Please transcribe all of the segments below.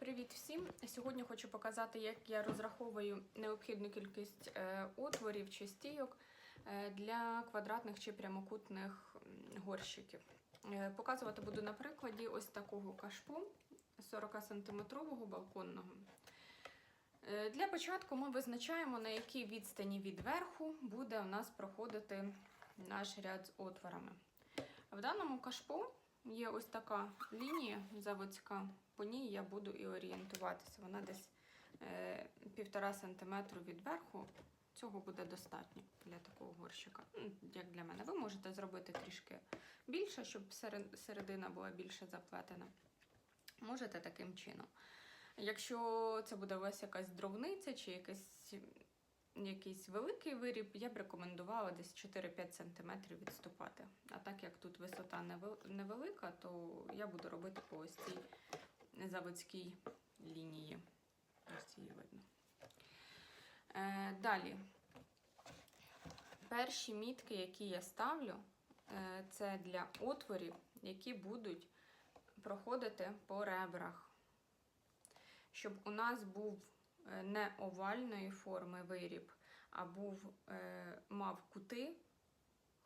Привіт всім! Сьогодні хочу показати, як я розраховую необхідну кількість е, отворів чи стійок е, для квадратних чи прямокутних горщиків. Е, Показувати буду на прикладі ось такого кашпу 40-сантиметрового балконного. Для початку ми визначаємо, на якій відстані від верху буде у нас проходити наш ряд з отворами. В даному кашпу є ось така лінія заводська, по ній я буду і орієнтуватися. Вона десь е, півтора сантиметру від верху. Цього буде достатньо для такого горщика. Ну, Як для мене, ви можете зробити трішки більше, щоб середина була більше заплетена. Можете таким чином. Якщо це буде у вас якась дровниця чи якась, якийсь великий виріб, я б рекомендувала десь 4-5 см відступати. А так як тут висота невелика, то я буду робити по ось цій заводській лінії. Ось її видно. Е, далі. Перші мітки, які я ставлю, е, це для отворів, які будуть проходити по ребрах. Щоб у нас був не овальної форми виріб, а був, е, мав кути,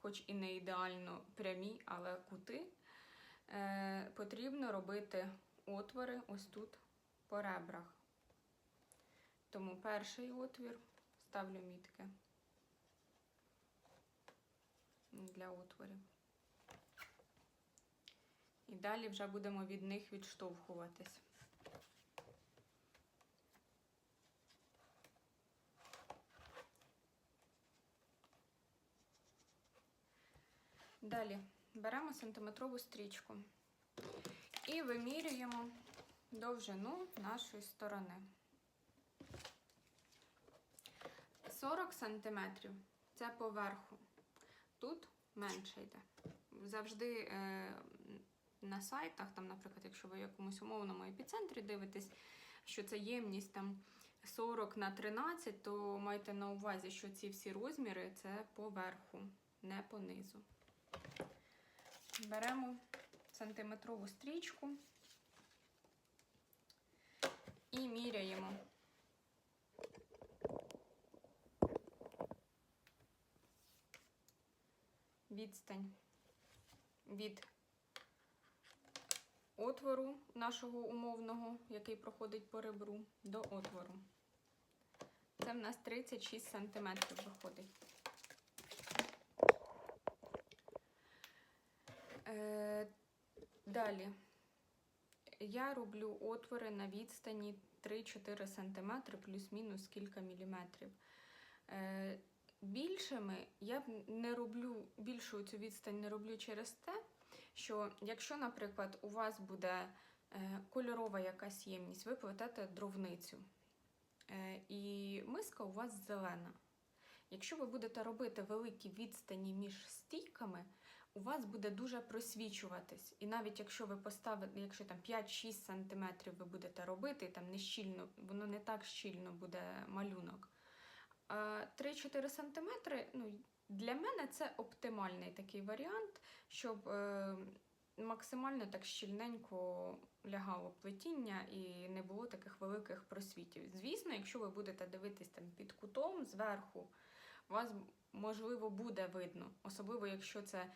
хоч і не ідеально прямі, але кути, е, потрібно робити отвори ось тут по ребрах. Тому перший отвір ставлю мітки для отворів. І далі вже будемо від них відштовхуватись. Далі беремо сантиметрову стрічку і вимірюємо довжину нашої сторони. 40 сантиметрів це поверху. Тут менше йде. Завжди е, на сайтах, там, наприклад, якщо ви в якомусь умовному епіцентрі дивитесь, що це ємність там 40 на 13, то майте на увазі, що ці всі розміри це поверху, не понизу. Беремо сантиметрову стрічку і міряємо. Відстань від отвору нашого умовного, який проходить по ребру, до отвору. Це в нас 36 сантиметрів виходить. Е, далі я роблю отвори на відстані 3-4 см плюс-мінус кілька міліметрів. Е, більшими я не роблю більшу цю відстань не роблю через те, що якщо, наприклад, у вас буде е, кольорова якась ємність, ви плетете дровницю, і миска у вас зелена. Якщо ви будете робити великі відстані між стійками, у вас буде дуже просвічуватись. І навіть якщо ви поставите, якщо там 5-6 см ви будете робити, там не щільно, воно не так щільно буде малюнок. 3-4 см, ну, для мене це оптимальний такий варіант, щоб е, максимально так щільненько лягало плетіння і не було таких великих просвітів. Звісно, якщо ви будете дивитись там під кутом зверху, вас можливо буде видно, особливо якщо це,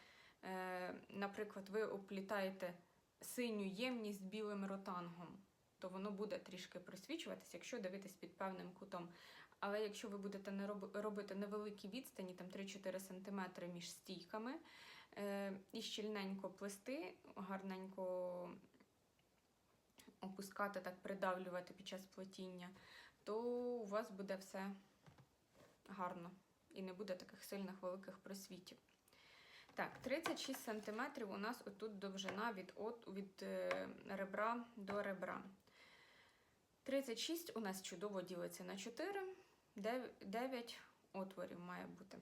наприклад, ви оплітаєте синю ємність білим ротангом, то воно буде трішки просвічуватися, якщо дивитись під певним кутом. Але якщо ви будете робити невеликі відстані, там 3-4 см між стійками, е, і щільненько плести, гарненько опускати, так придавлювати під час плетіння, то у вас буде все гарно і не буде таких сильних великих просвітів. Так, 36 см у нас отут довжина від, от, від е, ребра до ребра. 36 у нас чудово ділиться на 4, 9 отворів має бути.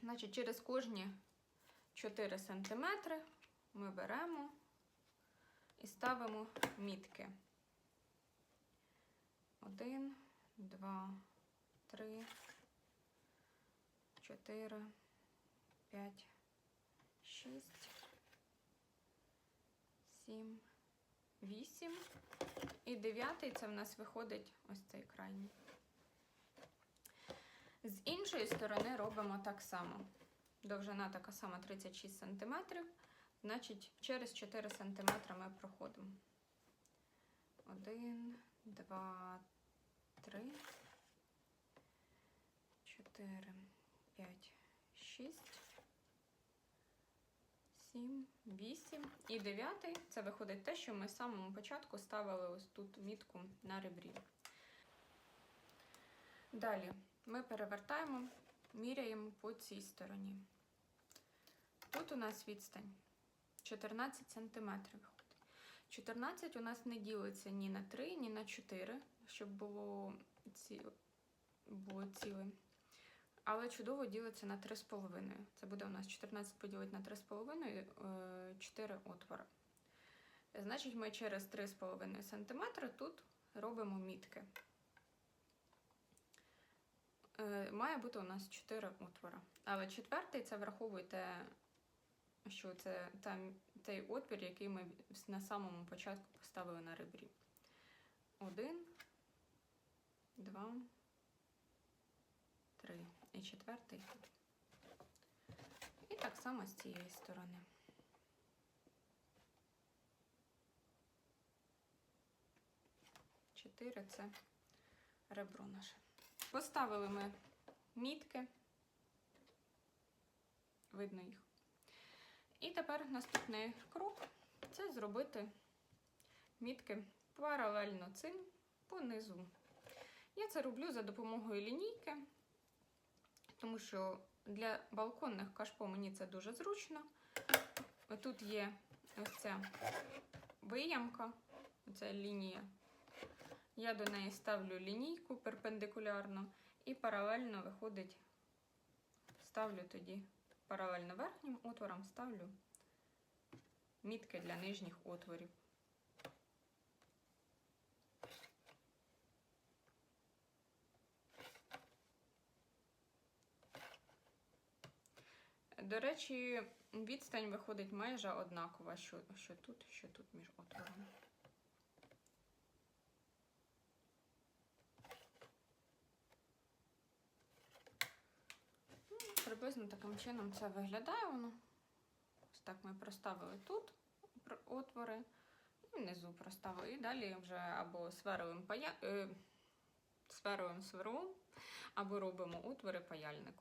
Значить, через кожні 4 см ми беремо і ставимо мітки. 1, 2, 3, 4, 5, 6, 7, 8. І дев'ятий це в нас виходить ось цей крайній. З іншої сторони робимо так само. Довжина така сама 36 см. Значить, через 4 см ми проходимо. 1, 2, 3, 4, 5, 6, 7, 8 і 9 це виходить те, що ми з самого початку ставили ось тут мітку на ребрі. Далі ми перевертаємо, міряємо по цій стороні. Тут у нас відстань 14 см 14 у нас не ділиться ні на 3, ні на 4, щоб було, ці, було ціле. Але чудово ділиться на 3,5. Це буде у нас 14 поділити на 3,5, 4 отвори. Значить, ми через 3,5 см тут робимо мітки. Е, Має бути у нас 4 отвора. Але четвертий це враховуйте, що це там, той отвір, який ми на самому початку поставили на ребрі. Один, два, три. І четвертий тут. І так само з цієї сторони. Чотири це ребро наше. Поставили ми мітки, видно їх. І тепер наступний крок це зробити мітки паралельно цим по низу. Я це роблю за допомогою лінійки, тому що для балконних кашпо мені це дуже зручно. Тут є ось ця виямка, оця лінія. Я до неї ставлю лінійку перпендикулярно і паралельно виходить, ставлю тоді паралельно верхнім отворам, ставлю мітки для нижніх отворів. До речі, відстань виходить майже однакова, що, що тут, що тут між отворами. Ну, Приблизно таким чином це виглядає воно. Ось так ми проставили тут отвори, і внизу проставили. І далі вже або сверлим пая... е, сверлим сверлом, або робимо отвори паяльником.